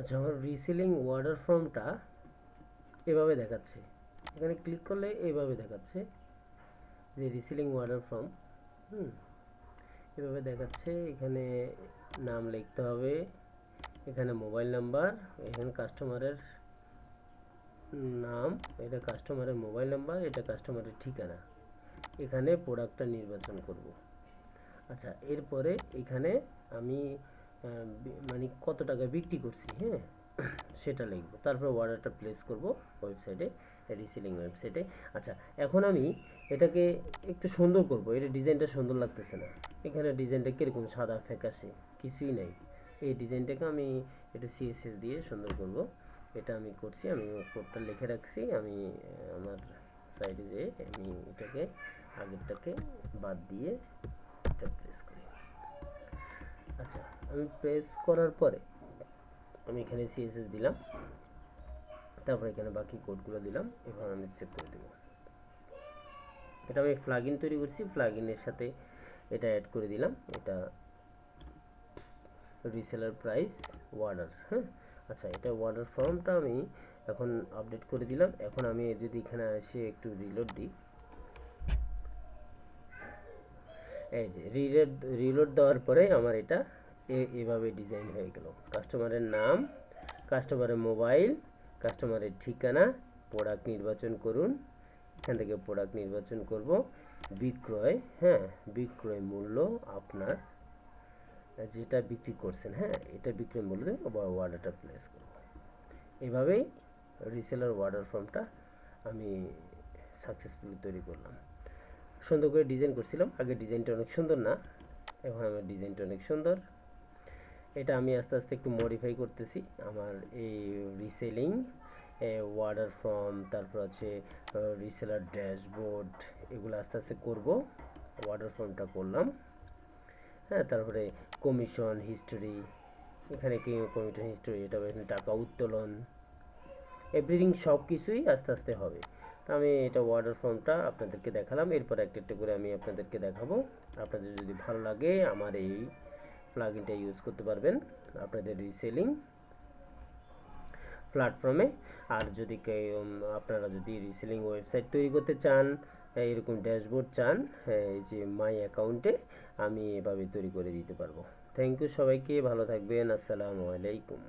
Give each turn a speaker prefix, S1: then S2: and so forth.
S1: আচ্ছা আমার reselling order ফর্মটা এভাবে দেখাচ্ছে। এখানে ক্লিক করলে এভাবে দেখাচ্ছে যে রিসেলিং অর্ডার ফর্ম হুম? এভাবে দেখাচ্ছে, এখানে নাম লিখতে হবে, এখানে মোবাইল নাম্বার এখানে কাস্টমারের নাম, এটা কাস্টমারের মোবাইল নাম্বার এটা কাস্টমারের ঠিকানা। এখানে প্রোডাক্টটা নির্বাচন করব। আচ্ছা এরপরে এখানে আমি মানে কত টাকা বিক্রি করছি হ্যাঁ? সেটা লিখব। তারপর অর্ডারটা প্লেস করব ওয়েবসাইটে রিসেলিং ওয়েবসাইটে আচ্ছা এখন আমি এটাকে একটু সুন্দর করব। এটা ডিজাইনটা সুন্দর লাগতেছে না। এখানে ডিজাইনটা কীরকম সাদা ফ্যাকাশে? কিছুই নাই। এই ডিজাইনটাকে আমি একটু সিএসএস দিয়ে সুন্দর করব। এটা আমি করছি, আমি কোডটা লিখে রাখছি। আমি আমার সাইডে যেয়ে আমি এটাকে, আগেরটাকে বাদ দিয়ে এটা প্রেস করি। আচ্ছা। আমি প্রেস করার পরে আমি এখানে সিএসএস দিলাম। তারপর এখানে বাকি কোডগুলো দিলাম, এবার আমি সেভ করে দেবো। এটা আমি প্লাগইন তৈরি করছি প্লাগইনের সাথে এটা অ্যাড করে দিলাম। এটা রিসেলার প্রাইস ওয়ার্ডার হ্যাঁ? আচ্ছা এটা ওয়ার্ডার ফর্মটা আমি এখন আপডেট করে দিলাম। এখন আমি যদি এখানে এসে একটু রিলোড দিই। এই যে রিলোড রিলোড দেওয়ার পরে আমার এটা এভাবে ডিজাইন হয়ে গেল। কাস্টমারের নাম কাস্টমারের মোবাইল কাস্টমারের ঠিকানা প্রোডাক্ট নির্বাচন করুন। এখান থেকে প্রোডাক্ট নির্বাচন করব। বিক্রয় হ্যাঁ বিক্রয় মূল্য আপনার যেটা বিক্রি করছেন হ্যাঁ এটা বিক্রয় মূল্য দিয়ে অর্ডারটা প্লেস করব। এভাবেই রিসেলার অর্ডার ফর্মটা আমি সাকসেসফুলি তৈরি করলাম। সুন্দর করে ডিজাইন করছিলাম। আগে ডিজাইনটা অনেক সুন্দর না, এখন আমার ডিজাইনটা অনেক সুন্দর। এটা আমি আস্তে আস্তে একটু মডিফাই করতেছি। আমার এই রিসেলিং ওয়ার্ডার ফর্ম তারপর আছে রিসেলার ড্যাশবোর্ড এগুলো আস্তে আস্তে করব। ওয়ার্ডার ফর্মটা করলাম। হ্যাঁ তারপরে কমিশন হিস্টোরি এখানে কি কমিশন হিস্টোরি এটা এখানে টাকা উত্তোলন এভরিথিং সব কিছুই আস্তে আস্তে হবে। তো আমি এটা অর্ডার ফর্মটা আপনাদেরকে দেখালাম। এরপর একটা একটা করে আমি আপনাদেরকে দেখাবো। আপনাদের যদি ভালো লাগে আমার এই প্লাগইনটা ইউজ করতে পারবেন আপনাদের রিসেলিং প্ল্যাটফর্মে আর যদি আপনারা যদি রিসেলিং ওয়েবসাইট তৈরি করতে চান এরকম ড্যাশবোর্ড চান হ্যাঁ, এই যে মাই অ্যাকাউন্টে আমি এভাবে তৈরি করে দিতে পারব। থ্যাংক ইউ সবাইকে ভালো থাকবেন আসসালামু আলাইকুম।